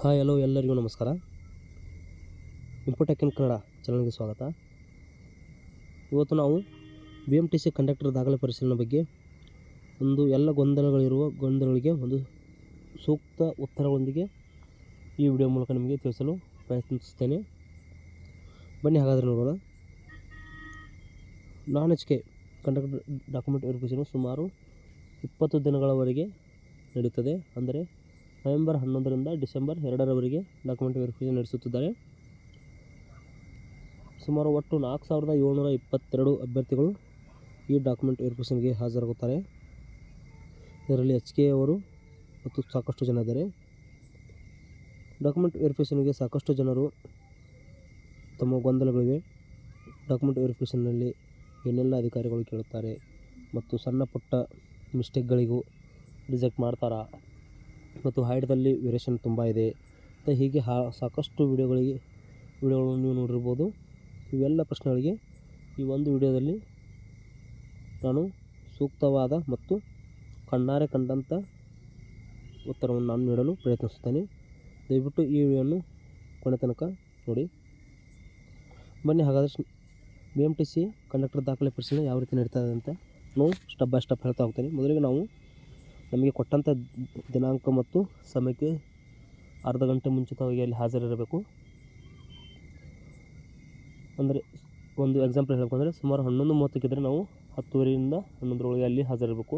Hi, hello ಎಲ್ಲರಿಗೂ ನಮಸ್ಕಾರ. ಇಂಪೋಟೆಕ್ ಇನ್ ಕನ್ನಡ ಚಾನಲ್ಗೆ ಸ್ವಾಗತ. ಇವತ್ತು ನಾವು B M T C conductor ದಾಖಲೆ ಪರಿಶೀಲನೆ ಬಗ್ಗೆ ಒಂದು ಎಲ್ಲ ಗೊಂದಲಗಳಿರುವ ಗೊಂದಲಗಳಿಗೆ ಒಂದು ಸೂಕ್ತ ಉತ್ತರಗಳೊಂದಿಗೆ ಈ ವಿಡಿಯೋ ಮೂಲಕ ನಿಮಗೆ ತಿಳಿಸಲು ಪ್ರಯತ್ನಿಸುತ್ತೇನೆ. ಬನ್ನಿ ಹಾಗಾದರೆ ನೋಡೋಣ. Non H K conductor document verification ಸುಮಾರು ಇಪ್ಪತ್ತು ದಿನಗಳವರೆಗೆ ನಡೀತದೆ. ಅಂದರೆ ನವೆಂಬರ್ ಹನ್ನೊಂದರಿಂದ ಡಿಸೆಂಬರ್ ಎರಡರವರೆಗೆ ಡಾಕ್ಯುಮೆಂಟ್ ವೆರಿಫಿಕೇಷನ್ ನಡೆಸುತ್ತಿದ್ದಾರೆ. ಸುಮಾರು ಒಟ್ಟು ನಾಲ್ಕು ಸಾವಿರದ ಏಳ್ನೂರ ಇಪ್ಪತ್ತೆರಡು ಅಭ್ಯರ್ಥಿಗಳು ಈ ಡಾಕ್ಯುಮೆಂಟ್ ವೆರಿಫಿಕೇಷನ್ಗೆ ಹಾಜರಾಗುತ್ತಾರೆ. ಇದರಲ್ಲಿ ಎಚ್ ಕೆ ಅವರು ಮತ್ತು ಸಾಕಷ್ಟು ಜನ ಇದ್ದಾರೆ. ಡಾಕ್ಯುಮೆಂಟ್ ವೆರಿಫಿಕೇಷನ್ಗೆ ಸಾಕಷ್ಟು ಜನರು ತಮ್ಮ ಗೊಂದಲಗಳಿವೆ. ಡಾಕ್ಯುಮೆಂಟ್ ವೆರಿಫಿಕೇಷನ್ನಲ್ಲಿ ಏನೆಲ್ಲ ಅಧಿಕಾರಿಗಳು ಕೇಳುತ್ತಾರೆ ಮತ್ತು ಸಣ್ಣ ಪುಟ್ಟ ಮಿಸ್ಟೇಕ್ಗಳಿಗೂ ರಿಜೆಕ್ಟ್ ಮಾಡ್ತಾರಾ? ಮತ್ತು ಹೈಡ್ದಲ್ಲಿ ವೇರಿಯೇಷನ್ ತುಂಬ ಇದೆ. ಮತ್ತು ಹೀಗೆ ಹಾ, ಸಾಕಷ್ಟು ವಿಡಿಯೋಗಳಿಗೆ, ವಿಡಿಯೋಗಳನ್ನು ನೀವು ನೋಡಿರ್ಬೋದು. ಇವೆಲ್ಲ ಪ್ರಶ್ನೆಗಳಿಗೆ ಈ ಒಂದು ವಿಡಿಯೋದಲ್ಲಿ ನಾನು ಸೂಕ್ತವಾದ ಮತ್ತು ಕಣ್ಣಾರೆ ಕಂಡಂಥ ಉತ್ತರವನ್ನು ನಾನು ನೀಡಲು ಪ್ರಯತ್ನಿಸುತ್ತೇನೆ. ದಯವಿಟ್ಟು ಈ ವಿಡಿಯೋವನ್ನು ಕೊನೆ ತನಕ ನೋಡಿ. ಬನ್ನಿ ಹಾಗಾದರೆ B M T C conductor ದಾಖಲೆ ಪರಿಶೀಲನೆ ಯಾವ ರೀತಿ ನಡೀತಾ ಇದೆ ಅಂತ ನಾವು ಸ್ಟೆಪ್ ಬೈ ಸ್ಟೆಪ್ ಹೇಳ್ತಾ ಹೋಗ್ತೀನಿ. ಮೊದಲಿಗೆ ನಾವು ನಮಗೆ ಕೊಟ್ಟಂಥ ದಿನಾಂಕ ಮತ್ತು ಸಮಯಕ್ಕೆ ಅರ್ಧ ಗಂಟೆ ಮುಂಚಿತವಾಗಿ ಅಲ್ಲಿ ಹಾಜರಿರಬೇಕು. ಅಂದರೆ ಒಂದು ಎಕ್ಸಾಂಪಲ್ ಹೇಳಬೇಕಂದ್ರೆ ಸುಮಾರು ಹನ್ನೊಂದು ಮೂವತ್ತಕ್ಕಿದ್ರೆ ನಾವು ಹತ್ತುವರೆಯಿಂದ ಹನ್ನೊಂದರೊಳಗೆ ಅಲ್ಲಿ ಹಾಜರಿರಬೇಕು.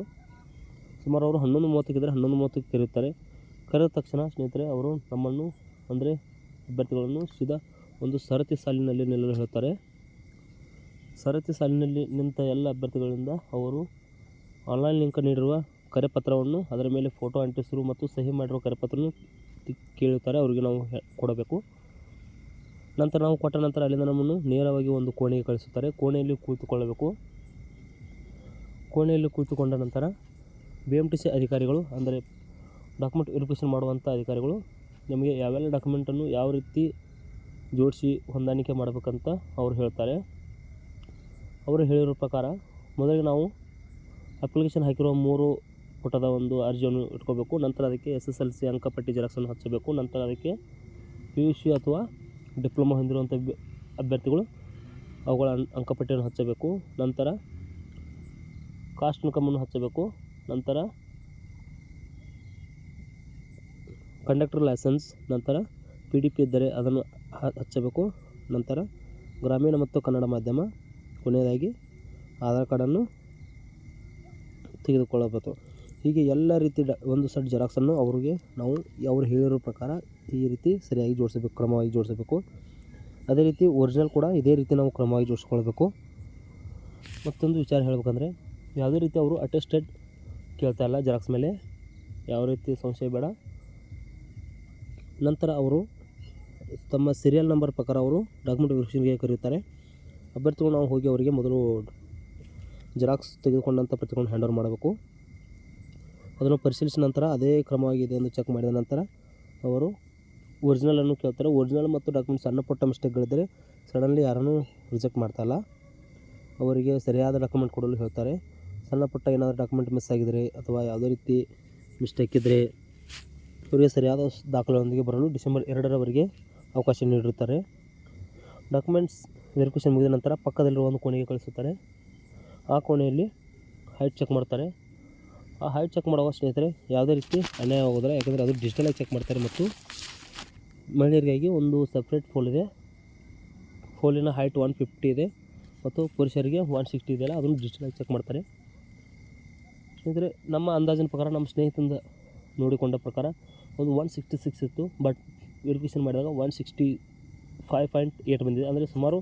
ಸುಮಾರು ಅವರು ಹನ್ನೊಂದು ಮೂವತ್ತಕ್ಕಿದ್ರೆ ಹನ್ನೊಂದು ಮೂವತ್ತಕ್ಕೆ ಕರೆಯುತ್ತಾರೆ. ಕರೆದ ತಕ್ಷಣ ಸ್ನೇಹಿತರೆ, ಅವರು ನಮ್ಮನ್ನು ಅಂದರೆ ಅಭ್ಯರ್ಥಿಗಳನ್ನು ಸೀದಾ ಒಂದು ಸರತಿ ಸಾಲಿನಲ್ಲಿ ನಿಲ್ಲಲು ಹೇಳುತ್ತಾರೆ ಸರತಿ ಸಾಲಿನಲ್ಲಿ ನಿಂತ ಎಲ್ಲ ಅಭ್ಯರ್ಥಿಗಳಿಂದ ಅವರು ಆನ್ಲೈನ್ ಲಿಂಕ್ ನೀಡಿರುವ ಕರೆಪತ್ರವನ್ನು ಅದರ ಮೇಲೆ ಫೋಟೋ ಅಂಟಿಸಿರು ಮತ್ತು ಸಹಿ ಮಾಡಿರೋ ಕರೆಪತ್ರವನ್ನು ಕೇಳುತ್ತಾರೆ. ಅವರಿಗೆ ನಾವು ಕೊಡಬೇಕು. ನಂತರ ನಾವು ಕೊಟ್ಟ ನಂತರ ಅಲ್ಲಿಂದ ನಮ್ಮನ್ನು ನೇರವಾಗಿ ಒಂದು ಕೋಣೆಗೆ ಕಳಿಸುತ್ತಾರೆ. ಕೋಣೆಯಲ್ಲಿ ಕುಳಿತುಕೊಳ್ಳಬೇಕು ಕೋಣೆಯಲ್ಲಿ ಕುಳಿತುಕೊಂಡ ನಂತರ ಬಿ ಎಂ ಟಿ ಸಿ ಅಧಿಕಾರಿಗಳು, ಅಂದರೆ ಡಾಕ್ಯುಮೆಂಟ್ ವೆರಿಫಿಕೇಷನ್ ಮಾಡುವಂಥ ಅಧಿಕಾರಿಗಳು, ನಮಗೆ ಯಾವೆಲ್ಲ ಡಾಕ್ಯುಮೆಂಟನ್ನು ಯಾವ ರೀತಿ ಜೋಡಿಸಿ ಹೊಂದಾಣಿಕೆ ಮಾಡಬೇಕಂತ ಅವರು ಹೇಳ್ತಾರೆ. ಅವರು ಹೇಳಿರೋ ಪ್ರಕಾರ, ಮೊದಲಿಗೆ ನಾವು ಅಪ್ಲಿಕೇಶನ್ ಹಾಕಿರುವ ಮೂರು ಪುಟದ ಒಂದು ಅರ್ಜಿಯನ್ನು ಇಟ್ಕೋಬೇಕು. ನಂತರ ಅದಕ್ಕೆ ಎಸ್ ಎಸ್ ಎಲ್ ಸಿ ಅಂಕಪಟ್ಟಿ ಜೆರಾಕ್ಸನ್ನು ಹಚ್ಚಬೇಕು. ನಂತರ ಅದಕ್ಕೆ ಪಿ ಯು ಸಿ ಅಥವಾ ಡಿಪ್ಲೊಮಾ ಹೊಂದಿರುವಂಥ ಅಭ್ಯರ್ಥಿಗಳು ಅವುಗಳ ಅಂಕಪಟ್ಟಿಯನ್ನು ಹಚ್ಚಬೇಕು. ನಂತರ ಕಾಸ್ಟ್ ಇನ್ಕಮನ್ನು ಹಚ್ಚಬೇಕು. ನಂತರ ಕಂಡಕ್ಟರ್ ಲೈಸೆನ್ಸ್, ನಂತರ ಪಿ ಡಿ ಪಿ ಇದ್ದರೆ ಅದನ್ನು ಹಚ್ಚಬೇಕು. ನಂತರ ಗ್ರಾಮೀಣ ಮತ್ತು ಕನ್ನಡ ಮಾಧ್ಯಮ, ಕೊನೆಯದಾಗಿ ಆಧಾರ್ ಕಾರ್ಡನ್ನು ತೆಗೆದುಕೊಳ್ಳಬೇಕು. ಹೀಗೆ ಎಲ್ಲ ರೀತಿ ಡ ಒಂದು ಸೆಟ್ ಜೆರಾಕ್ಸನ್ನು ಅವರಿಗೆ ನಾವು ಅವರು ಹೇಳಿರೋ ಪ್ರಕಾರ ಈ ರೀತಿ ಸರಿಯಾಗಿ ಜೋಡಿಸಬೇಕು, ಕ್ರಮವಾಗಿ ಜೋಡಿಸಬೇಕು. ಅದೇ ರೀತಿ ಒರಿಜಿನಲ್ ಕೂಡ ಇದೇ ರೀತಿ ನಾವು ಕ್ರಮವಾಗಿ ಜೋಡಿಸ್ಕೊಳ್ಬೇಕು. ಮತ್ತೊಂದು ವಿಚಾರ ಹೇಳಬೇಕಂದ್ರೆ, ಯಾವುದೇ ರೀತಿ ಅವರು ಅಟೆಸ್ಟೆಡ್ ಕೇಳ್ತಾ ಇಲ್ಲ ಜೆರಾಕ್ಸ್ ಮೇಲೆ, ಯಾವ ರೀತಿ ಸಂಶಯ ಬೇಡ. ನಂತರ ಅವರು ತಮ್ಮ ಸೀರಿಯಲ್ ನಂಬರ್ ಪ್ರಕಾರ ಅವರು ಡಾಕ್ಯುಮೆಂಟ್ ವೆರಿಫಿಕೇಷನ್ಗೆ ಕರೆಯುತ್ತಾರೆ. ಅಭ್ಯರ್ಥಿಗಳು ನಾವು ಹೋಗಿ ಅವರಿಗೆ ಮೊದಲು ಜೆರಾಕ್ಸ್ ತೆಗೆದುಕೊಂಡಂಥ ಪ್ರತಿಗಳನ್ನು ಹ್ಯಾಂಡ್ ಓವರ್ ಮಾಡಬೇಕು. ಅದನ್ನು ಪರಿಶೀಲಿಸಿದ ನಂತರ ಅದೇ ಕ್ರಮವಾಗಿದೆ ಎಂದು ಚೆಕ್ ಮಾಡಿದ ನಂತರ ಅವರು ಒರಿಜಿನಲನ್ನು ಕೇಳ್ತಾರೆ. ಒರಿಜಿನಲ್ ಮತ್ತು ಡಾಕ್ಯುಮೆಂಟ್ ಸಣ್ಣ ಪುಟ್ಟ ಮಿಸ್ಟೇಕ್ಗಳಿದ್ದರೆ ಸಡನ್ಲಿ ಯಾರನ್ನೂ ರಿಜೆಕ್ಟ್ ಮಾಡ್ತಾಯಿಲ್ಲ ಅವರಿಗೆ ಸರಿಯಾದ ಡಾಕ್ಯುಮೆಂಟ್ ಕೊಡಲು ಹೇಳ್ತಾರೆ. ಸಣ್ಣ ಪುಟ್ಟ ಏನಾದರೂ ಡಾಕ್ಯುಮೆಂಟ್ ಮಿಸ್ ಆಗಿದರೆ ಅಥವಾ ಯಾವುದೇ ರೀತಿ ಮಿಸ್ಟೇಕ್ ಇದ್ದರೆ ಇವರಿಗೆ ಸರಿಯಾದ ದಾಖಲೆಯೊಂದಿಗೆ ಬರಲು ಡಿಸೆಂಬರ್ ಎರಡರವರೆಗೆ ಅವಕಾಶ ನೀಡಿರುತ್ತಾರೆ. ಡಾಕ್ಯುಮೆಂಟ್ಸ್ ವೆರಿಫಿಕೇಷನ್ ಮುಗಿದ ನಂತರ ಪಕ್ಕದಲ್ಲಿರುವ ಒಂದು ಕೋಣೆಗೆ ಕಳಿಸುತ್ತಾರೆ. ಆ ಕೋಣೆಯಲ್ಲಿ ಹೈಟ್ ಚೆಕ್ ಮಾಡ್ತಾರೆ ಆ ಹೈಟ್ ಚೆಕ್ ಮಾಡುವಾಗ ಸ್ನೇಹಿತರೆ ಯಾವುದೇ ರೀತಿ ಅನ್ಯಾಯ ಆಗೋದಿಲ್ಲ. ಯಾಕಂದರೆ ಅದು ಡಿಜಿಟಲಾಗಿ ಚೆಕ್ ಮಾಡ್ತಾರೆ ಮತ್ತು ಮಹಿಳೆಯರಿಗಾಗಿ ಒಂದು ಸಪ್ರೇಟ್ ಫೋಲ್ ಇದೆ. ಫೋಲಿನ ಹೈಟ್ ಒನ್ ಫಿಫ್ಟಿ ಇದೆ ಮತ್ತು ಪುರುಷರಿಗೆ ಒನ್ ಸಿಕ್ಸ್ಟಿ ಇದೆಯಲ್ಲ ಅದನ್ನು ಡಿಜಿಟಲಾಗಿ ಚೆಕ್ ಮಾಡ್ತಾರೆ. ಸ್ನೇಹಿತರೆ ನಮ್ಮ ಅಂದಾಜಿನ ಪ್ರಕಾರ, ನಮ್ಮ ಸ್ನೇಹಿತಂದ ನೋಡಿಕೊಂಡ ಪ್ರಕಾರ ಒಂದು ಒನ್ ಸಿಕ್ಸ್ಟಿ ಸಿಕ್ಸ್ ಇತ್ತು. ಬಟ್ ವೆರಿಫಿಕೇಷನ್ ಮಾಡಿದಾಗ one sixty five point eight ಬಂದಿದೆ. ಅಂದರೆ ಸುಮಾರು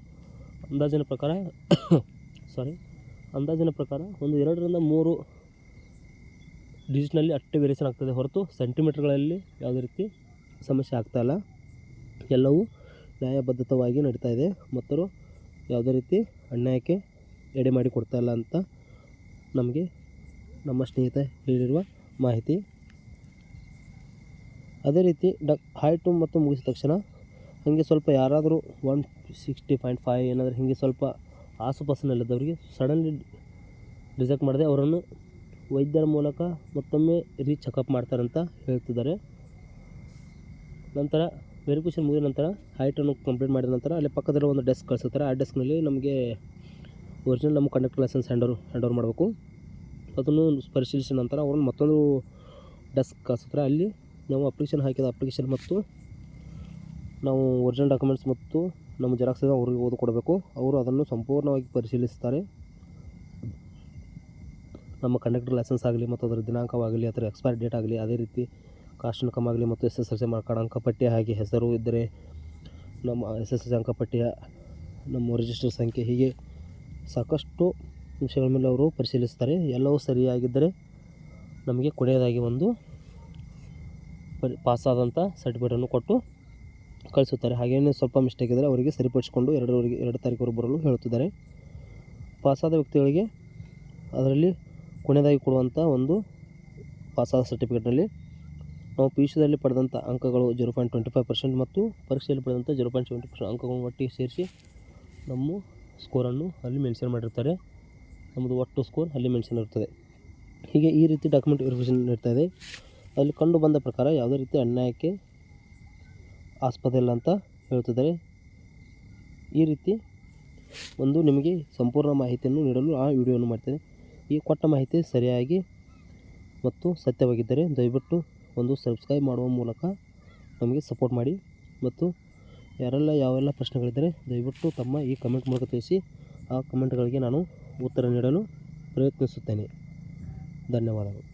ಅಂದಾಜಿನ ಪ್ರಕಾರ ಸಾರಿ ಅಂದಾಜಿನ ಪ್ರಕಾರ ಒಂದು ಎರಡರಿಂದ ಮೂರು ಡಿಜಿಟ್ನಲ್ಲಿ ಅಷ್ಟೇ ವೇರಿಯೇಷನ್ ಆಗ್ತದೆ ಹೊರತು ಸೆಂಟಿಮೀಟರ್ಗಳಲ್ಲಿ ಯಾವುದೇ ರೀತಿ ಸಮಸ್ಯೆ ಆಗ್ತಾಯಿಲ್ಲ ಎಲ್ಲವೂ ನ್ಯಾಯಬದ್ಧತವಾಗಿ ನಡೀತಾ ಇದೆ. ಮತ್ತು ಯಾವುದೇ ರೀತಿ ಅನ್ಯಾಯಕ್ಕೆ ಎಡೆ ಮಾಡಿ ಕೊಡ್ತಾಯಿಲ್ಲ ಅಂತ ನಮಗೆ ನಮ್ಮ ಸ್ನೇಹಿತ ಹೇಳಿರುವ ಮಾಹಿತಿ. ಅದೇ ರೀತಿ ಡ, ಹೈಟು ಮತ್ತು ಮುಗಿಸಿದ ತಕ್ಷಣ ಹಾಗೆ ಸ್ವಲ್ಪ ಯಾರಾದರೂ ಒನ್ ಸಿಕ್ಸ್ಟಿ ಪಾಯಿಂಟ್ ಫೈವ್ ಏನಾದರೂ ಹೀಗೆ ಸ್ವಲ್ಪ ಆಸುಪಾಸಿನಲ್ಲಿದ್ದವರಿಗೆ ಸಡನ್ಲಿ ರಿಜೆಕ್ಟ್ ಮಾಡಿದೆ, ಅವರನ್ನು ವೈದ್ಯರ ಮೂಲಕ ಮತ್ತೊಮ್ಮೆ ರೀ ಚೆಕಪ್ ಮಾಡ್ತಾರಂತ ಹೇಳ್ತಿದ್ದಾರೆ. ನಂತರ ವೆರಿಫಿಕೇಷನ್ ಮುಗಿದ ನಂತರ ಹೈಟನ್ನು ಕಂಪ್ಲೀಟ್ ಮಾಡಿದ ನಂತರ ಅಲ್ಲಿ ಪಕ್ಕದಲ್ಲಿ ಒಂದು ಡೆಸ್ಕ್ ಕಳಿಸುತ್ತಾರೆ. ಆ ಡೆಸ್ಕ್ನಲ್ಲಿ ನಮಗೆ ಒರಿಜಿನಲ್ ನಮ್ಮ conductor licence hand hand over ಮಾಡಬೇಕು. ಅದನ್ನು ಪರಿಶೀಲಿಸಿದ ನಂತರ ಅವ್ರನ್ನ ಮತ್ತೊಂದು ಡೆಸ್ಕ್ ಕಳಿಸುತ್ತಾರೆ. ಅಲ್ಲಿ ನಾವು ಅಪ್ಲಿಕೇಶನ್ ಹಾಕಿದ ಅಪ್ಲಿಕೇಶನ್ ಮತ್ತು ನಾವು ಒರಿಜಿನಲ್ ಡಾಕ್ಯುಮೆಂಟ್ಸ್ ಮತ್ತು ನಮ್ಮ ಜೆರಾಕ್ಸ್ ಅವ್ರಿಗೆ ಓದಿ ಕೊಡಬೇಕು. ಅವರು ಅದನ್ನು ಸಂಪೂರ್ಣವಾಗಿ ಪರಿಶೀಲಿಸ್ತಾರೆ. ನಮ್ಮ ಕಂಡಕ್ಟರ್ ಲೈಸೆನ್ಸ್ ಆಗಲಿ ಮತ್ತು ಅದರ ದಿನಾಂಕವಾಗಲಿ ಅದರ ಎಕ್ಸ್ಪೈರಿ ಡೇಟ್ ಆಗಲಿ ಅದೇ ರೀತಿ ಕಾಸ್ಟ್ ಇನ್ಕಮ್ ಆಗಲಿ ಮತ್ತು S S L C marks card ಅಂಕಪಟ್ಟಿ ಹಾಗೆ ಹೆಸರು ಇದ್ದರೆ ನಮ್ಮ ಎಸ್ ಎಸ್ ಎಲ್ ಸಿ ಅಂಕಪಟ್ಟಿಯ ನಮ್ಮ ರಿಜಿಸ್ಟರ್ ಸಂಖ್ಯೆ ಹೀಗೆ ಸಾಕಷ್ಟು ವಿಷಯಗಳ ಮೇಲೆ ಅವರು ಪರಿಶೀಲಿಸ್ತಾರೆ. ಎಲ್ಲವೂ ಸರಿಯಾಗಿದ್ದರೆ ನಮಗೆ ಕೊನೆಯದಾಗಿ ಒಂದು ಪರಿ ಪಾಸಾದಂಥ ಸರ್ಟಿಫಿಕೇಟನ್ನು ಕೊಟ್ಟು ಕಳಿಸುತ್ತಾರೆ. ಹಾಗೇನೇ ಸ್ವಲ್ಪ ಮಿಸ್ಟೇಕ್ ಇದ್ದರೆ ಅವರಿಗೆ ಸರಿಪಡಿಸಿಕೊಂಡು ಎರಡರವರೆಗೆ ಎರಡು ತಾರೀಕುವರೆಗೆ ಬರಲು ಹೇಳುತ್ತಿದ್ದಾರೆ. ಪಾಸಾದ ವ್ಯಕ್ತಿಗಳಿಗೆ ಅದರಲ್ಲಿ ಕೊನೆಯದಾಗಿ ಕೊಡುವಂಥ ಒಂದು ಪಾಸಾದ ಸರ್ಟಿಫಿಕೇಟ್ನಲ್ಲಿ ನಾವು ಪಿ ಯು ಸಿದಲ್ಲಿ ಪಡೆದಂಥ ಅಂಕಗಳು zero point twenty five percent ಮತ್ತು ಪರೀಕ್ಷೆಯಲ್ಲಿ ಪಡೆದಂಥ ಜೀರೋ ಪಾಯಿಂಟ್ ಸೆವೆಂಟಿ ಪರ್ಸೆಂಟ್ ಅಂಕಗಳನ್ನು ಒಟ್ಟಿಗೆ ಸೇರಿಸಿ ನಮ್ಮ ಸ್ಕೋರನ್ನು ಅಲ್ಲಿ ಮೆನ್ಷನ್ ಮಾಡಿರ್ತಾರೆ. ನಮ್ಮದು ಒಟ್ಟು ಸ್ಕೋರ್ ಅಲ್ಲಿ ಮೆನ್ಷನ್ ಇರ್ತದೆ. ಹೀಗೆ ಈ ರೀತಿ ಡಾಕ್ಯುಮೆಂಟ್ ವೆರಿಫಿಕೇಷನ್ ಇದೆ. ಅಲ್ಲಿ ಕಂಡು ಬಂದ ಪ್ರಕಾರ ಯಾವುದೇ ರೀತಿ ಅನ್ಯಾಯಕ್ಕೆ ಆಸ್ಪದ ಇಲ್ಲ ಅಂತ ಹೇಳ್ತಿದ್ದಾರೆ. ಈ ರೀತಿ ಒಂದು ನಿಮಗೆ ಸಂಪೂರ್ಣ ಮಾಹಿತಿಯನ್ನು ನೀಡಲು ಆ ವಿಡಿಯೋವನ್ನು ಮಾಡ್ತೇನೆ. ಈ ಕೊಟ್ಟ ಮಾಹಿತಿ ಸರಿಯಾಗಿ ಮತ್ತು ಸತ್ಯವಾಗಿದ್ದರೆ ದಯವಿಟ್ಟು ಒಂದು ಸಬ್ಸ್ಕ್ರೈಬ್ ಮಾಡುವ ಮೂಲಕ ನಮಗೆ ಸಪೋರ್ಟ್ ಮಾಡಿ ಮತ್ತು ಯಾರೆಲ್ಲ ಯಾವೆಲ್ಲ ಪ್ರಶ್ನೆಗಳಿದ್ದರೆ ದಯವಿಟ್ಟು ತಮ್ಮ ಈ ಕಮೆಂಟ್ ಮೂಲಕ ತಿಳಿಸಿ, ಆ ಕಮೆಂಟ್ಗಳಿಗೆ ನಾನು ಉತ್ತರ ನೀಡಲು ಪ್ರಯತ್ನಿಸುತ್ತೇನೆ. ಧನ್ಯವಾದಗಳು.